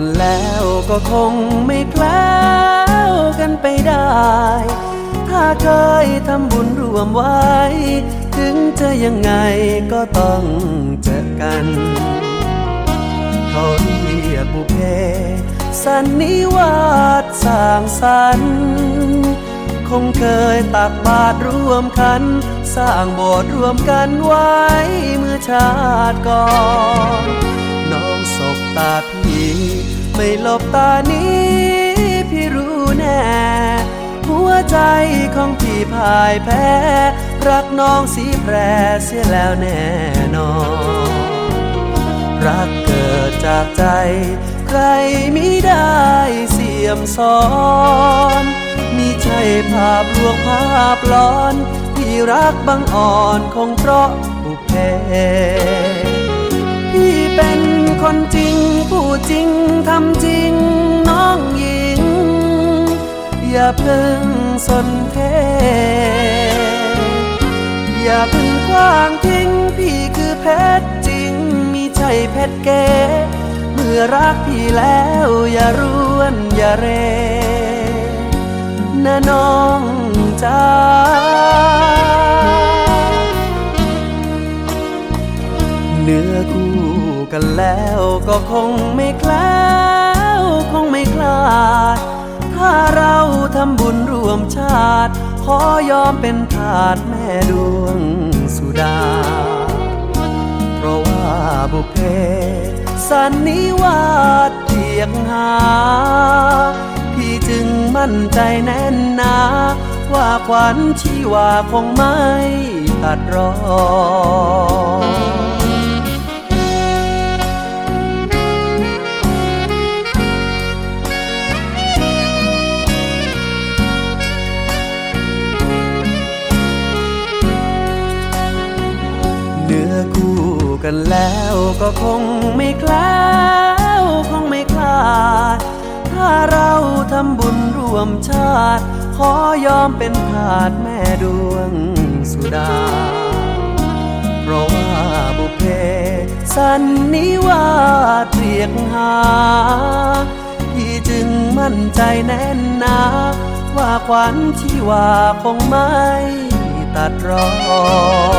กันแล้วก็คงไม่แคล้วกันไปได้ ถ้าเคยทำบุญรวมไว้ ถึงจะยังไงก็ต้องเจอกันเขาเรียกบุเพ สันนิวาสสร้างสรรค์คงเคยตักบาตรร่วมกัน สร้างโบสถ์ร่วมกันไว้เมื่อชาติก่อนน้องสบตาพี่ ไม่หลบตานี้พี่รู้แน่ หัวใจของพี่พ่ายแพ้ รักน้องสีแปรเสียแล้วแน่นอน รักเกิดจากใจ ใครมิได้เสียมสอนมีใช่ภาพลวงภาพหลอน ที่รักบังอ่อนคงเพราะบุเพ ทำจริงน้องหญิง อย่าเพิ่งสนเท อย่าเพิ่งกว้างทิ้งพี่คือเพชรจริง มีใจเพชรเก๋เมื่อรักพี่แล้วอย่ารวนอย่าเรนะน้องจ้า เนื้อคู่กันแล้วก็คงไม่แคล้วคงไม่คลาด ถ้าเราทำบุญร่วมชาติ ขอยอมเป็นทาสแม่ดวงสุดา เพราะว่าบุพเพ สันนิวาสเรียกหา พี่จึงมั่นใจแน่นหนาว่าขวัญชีวาคงไม่ตัดรอ คู่กันแล้วก็คงไม่แคล้วคงไม่คลาด ถ้าเราทำบุญร่วมชาติ ขอยอมเป็นทาสแม่ดวงสุดา เพราะว่าบุเพสันนิวาสเรียกหาพี่จึงมั่นใจแน่นหนาว่าขวัญชีวาคงไม่ตัดรอน